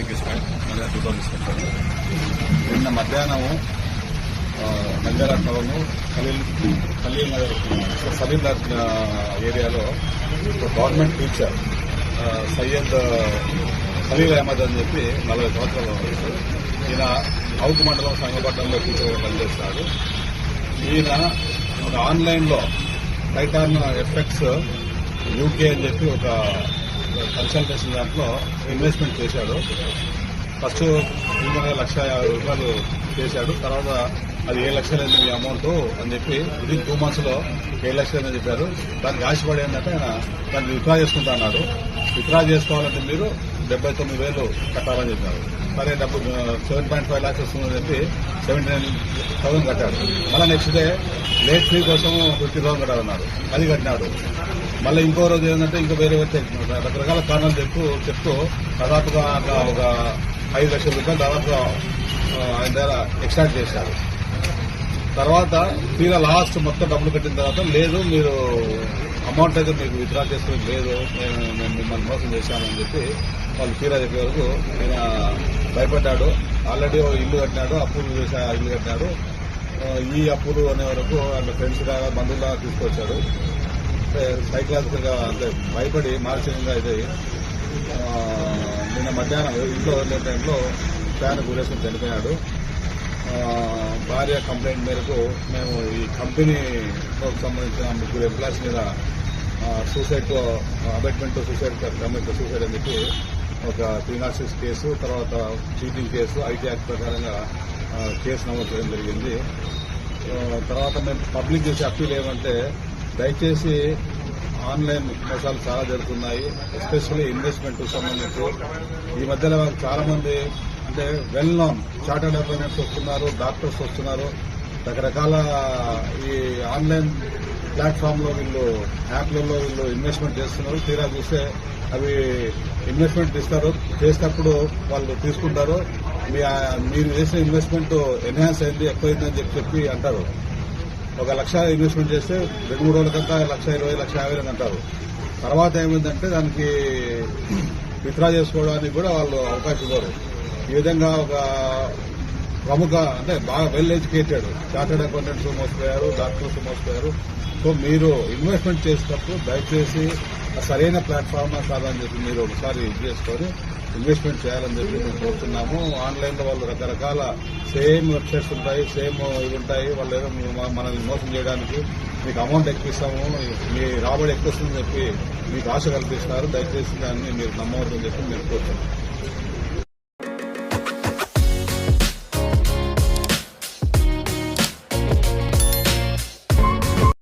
వెంకటేశ్వర మళ్ళీ నిన్న మధ్యాహ్నము నంద్యాలట్నంలోను ఖలీల్ ఖలీల్ నగర్ సలీల్ ఏరియాలో గవర్నమెంట్ టీచర్ సయ్యద్ ఖలీల్ అహ్మద్ అని చెప్పి నలభై సంవత్సరాలు ఈయన అవుట్ మండలం సంఘపట్నంలో టీచర్గా పనిచేస్తాడు. ఈయన ఒక ఆన్లైన్లో టైటాన్ ఎఫెక్ట్స్ యూకే అని చెప్పి ఒక కన్సల్టేషన్ దాంట్లో ఇన్వెస్ట్మెంట్ చేశాడు. ఫస్ట్ ఇంకొక లక్ష యాభై రూపాయలు చేశాడు. తర్వాత అది ఏ లక్షలైంది మీ అమౌంట్ అని చెప్పి ఇది టూ మంత్స్లో ఏ లక్షలని చెప్పారు. దానికి ఆశపడి ఏంటంటే ఆయన దాన్ని విత్డ్రా చేసుకుంటా అన్నాడు విత్డ్రా చేసుకోవాలంటే మీరు డెబ్బై తొమ్మిది వేలు కట్టాలని చెప్పారు. సరే డబ్బు సెవెన్ పాయింట్ ఫైవ్ లాక్స్ వస్తుందని చెప్పి సెవెంటీ నైన్ థౌసండ్ కట్టాడు మళ్ళీ నెక్స్ట్ డే లేట్ ఫీ కోసం ఫిఫ్టీ థౌసండ్ కట్టాలన్నారు. అది కట్టినాడు. మళ్ళీ ఇంకో రోజు ఏంటంటే ఇంకా వేరే వచ్చే రకరకాల కారణాలు చెప్తూ చెప్తూ దాదాపుగా ఒక ఒక ఐదు లక్షల రూపాయలు దాదాపుగా ఆయన దగ్గర ఎక్స్ట్రాక్ట్ చేశారు. తర్వాత తీరా లాస్ట్ మొత్తం డబ్బులు కట్టిన తర్వాత లేదు మీరు అమౌంట్ అయితే మీకు విత్డ్రా చేసుకుని లేదు నేను నేను మిమ్మల్ని మోసం చేశానని చెప్పి వాళ్ళు తీరా చెప్పే వరకు ఆయన భయపడ్డాడు. ఆల్రెడీ ఓ ఇల్లు కట్టినాడు అప్పులు చేసి ఇల్లు కట్టినాడు. ఈ అప్పులు అనే వరకు ఆయన ఫ్రెండ్స్ లాగా బంధువులాగా తీసుకొచ్చాడు అంటే సైకలాజికల్గా అంటే భయపడి మానసికంగా అయితే నిన్న మధ్యాహ్నం ఇంట్లో వెళ్ళే టైంలో ఫ్యాన్ గురేసుకుని చనిపోయాడు. భార్య కంప్లైంట్ మేరకు మేము ఈ కంపెనీకి సంబంధించిన ముగ్గురు ఎంప్లాయీస్ మీద suicide abetment suicide commit suicide అని చెప్పి ఒక త్రీ నాట్ సిక్స్ కేసు తర్వాత చీటింగ్ కేసు ఐటీ యాక్ట్ ప్రకారంగా కేసు నమోదు చేయడం జరిగింది. తర్వాత మేము పబ్లిక్ చేసే అప్పీల్ ఏమంటే దయచేసి ఆన్లైన్ మోసాలు చాలా జరుగుతున్నాయి ఎస్పెషల్లీ ఇన్వెస్ట్మెంట్ సంబంధించి. ఈ మధ్యలో చాలా మంది అంటే వెల్ నోన్ చార్టర్డ్ అకౌంటెంట్స్ వస్తున్నారు డాక్టర్స్ వస్తున్నారు. రకరకాల ఈ ఆన్లైన్ ప్లాట్ఫామ్లో వీళ్ళు యాప్లలో వీళ్ళు ఇన్వెస్ట్మెంట్ చేస్తున్నారు. తీరా చూస్తే అవి ఇన్వెస్ట్మెంట్ ఇస్తారు. చేసేటప్పుడు వాళ్ళు తీసుకుంటారు. మీ మీరు చేసిన ఇన్వెస్ట్మెంట్ ఎన్హాన్స్ అయింది ఎక్కువైందని చెప్పి చెప్పి అంటారు. ఒక లక్ష ఇన్వెస్ట్మెంట్ చేస్తే రెండు మూడు రోజుల కంటే లక్ష ఇరవై లక్ష యాభై అని అంటారు. తర్వాత ఏమైందంటే దానికి విత్డ్రా చేసుకోవడానికి కూడా వాళ్ళు అవకాశం ఇవ్వరు. ఈ విధంగా ఒక ప్రముఖ అంటే బాగా వెల్ ఎడ్యుకేటెడ్ చార్టెడ్ అకౌంటెంట్స్ మోసిపోయారు డాక్టర్స్ మోసిపోయారు. సో మీరు ఇన్వెస్ట్మెంట్ చేసేటప్పుడు దయచేసి ఆ సరైన ప్లాట్ఫామ్ కాదని చెప్పి మీరు ఒకసారి ఇది చేసుకొని ఇన్వెస్ట్మెంట్ చేయాలని చెప్పి మేము కోరుతున్నాము. ఆన్లైన్లో వాళ్ళు రకరకాల సేమ్ వెబ్సైట్స్ ఉంటాయి సేమ్ ఇవి ఉంటాయి. వాళ్ళు ఏదో మనల్ని మోసం చేయడానికి మీకు అమౌంట్ ఎక్కువిస్తాము మీ రాబడి ఎక్కువ వస్తుందని చెప్పి మీకు ఆశ కల్పిస్తారు దయచేసి దాన్ని మీరు నమ్మవద్దని చెప్పి మేము కోరుతున్నాం.